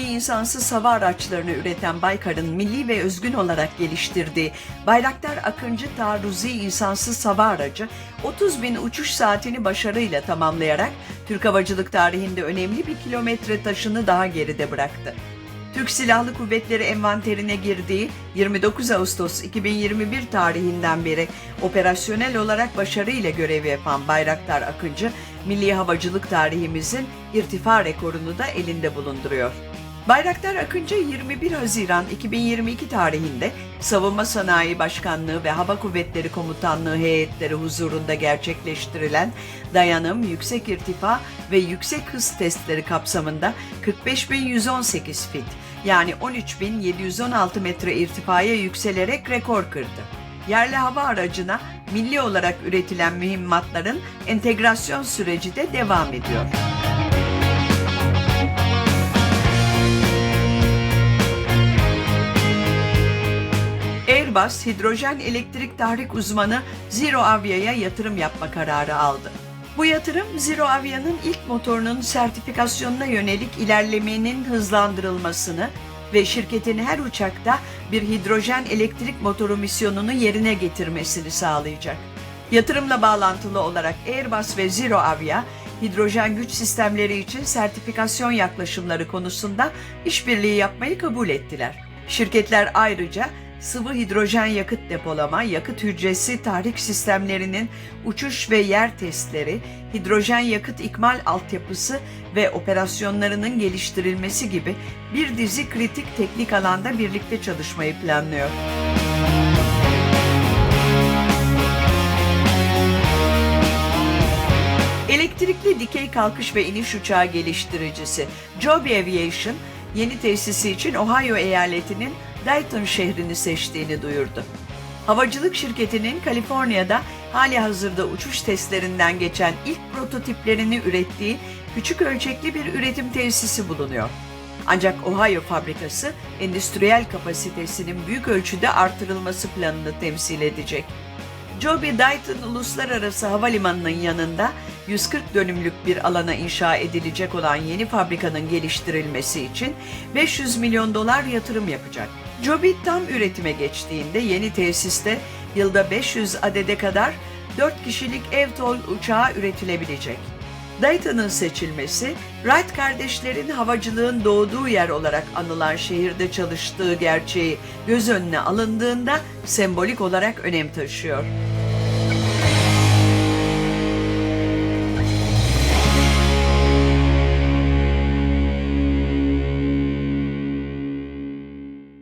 insansız hava araçlarını üreten Baykar'ın milli ve özgün olarak geliştirdiği Bayraktar Akıncı taarruzi insansız hava aracı 30 bin uçuş saatini başarıyla tamamlayarak Türk havacılık tarihinde önemli bir kilometre taşını daha geride bıraktı. Türk Silahlı Kuvvetleri envanterine girdiği 29 Ağustos 2021 tarihinden beri operasyonel olarak başarıyla görev yapan Bayraktar Akıncı, milli havacılık tarihimizin irtifa rekorunu da elinde bulunduruyor. Bayraktar Akıncı 21 Haziran 2022 tarihinde Savunma Sanayi Başkanlığı ve Hava Kuvvetleri Komutanlığı heyetleri huzurunda gerçekleştirilen dayanım, yüksek irtifa ve yüksek hız testleri kapsamında 45.118 fit yani 13.716 metre irtifaya yükselerek rekor kırdı. Yerli hava aracına milli olarak üretilen mühimmatların entegrasyon süreci de devam ediyor. Airbus, hidrojen elektrik tahrik uzmanı Zero Avia'ya yatırım yapma kararı aldı. Bu yatırım Zero Avia'nın ilk motorunun sertifikasyonuna yönelik ilerlemenin hızlandırılmasını ve şirketin her uçakta bir hidrojen elektrik motoru misyonunu yerine getirmesini sağlayacak. Yatırımla bağlantılı olarak Airbus ve Zero Avia, hidrojen güç sistemleri için sertifikasyon yaklaşımları konusunda işbirliği yapmayı kabul ettiler. Şirketler ayrıca sıvı hidrojen yakıt depolama, yakıt hücresi tahrik sistemlerinin uçuş ve yer testleri, hidrojen yakıt ikmal altyapısı ve operasyonlarının geliştirilmesi gibi bir dizi kritik teknik alanda birlikte çalışmayı planlıyor. Elektrikli dikey kalkış ve iniş uçağı geliştiricisi Joby Aviation, yeni tesisi için Ohio eyaletinin Dayton şehrini seçtiğini duyurdu. Havacılık şirketinin Kaliforniya'da hali hazırda uçuş testlerinden geçen ilk prototiplerini ürettiği küçük ölçekli bir üretim tesisi bulunuyor. Ancak Ohio fabrikası endüstriyel kapasitesinin büyük ölçüde artırılması planını temsil edecek. Joby Dayton Uluslararası Havalimanı'nın yanında 140 dönümlük bir alana inşa edilecek olan yeni fabrikanın geliştirilmesi için 500 milyon dolar yatırım yapacak. Joby tam üretime geçtiğinde yeni tesiste yılda 500 adede kadar 4 kişilik EVTOL uçağı üretilebilecek. Dayton'ın seçilmesi, Wright kardeşlerin havacılığın doğduğu yer olarak anılan şehirde çalıştığı gerçeği göz önüne alındığında sembolik olarak önem taşıyor.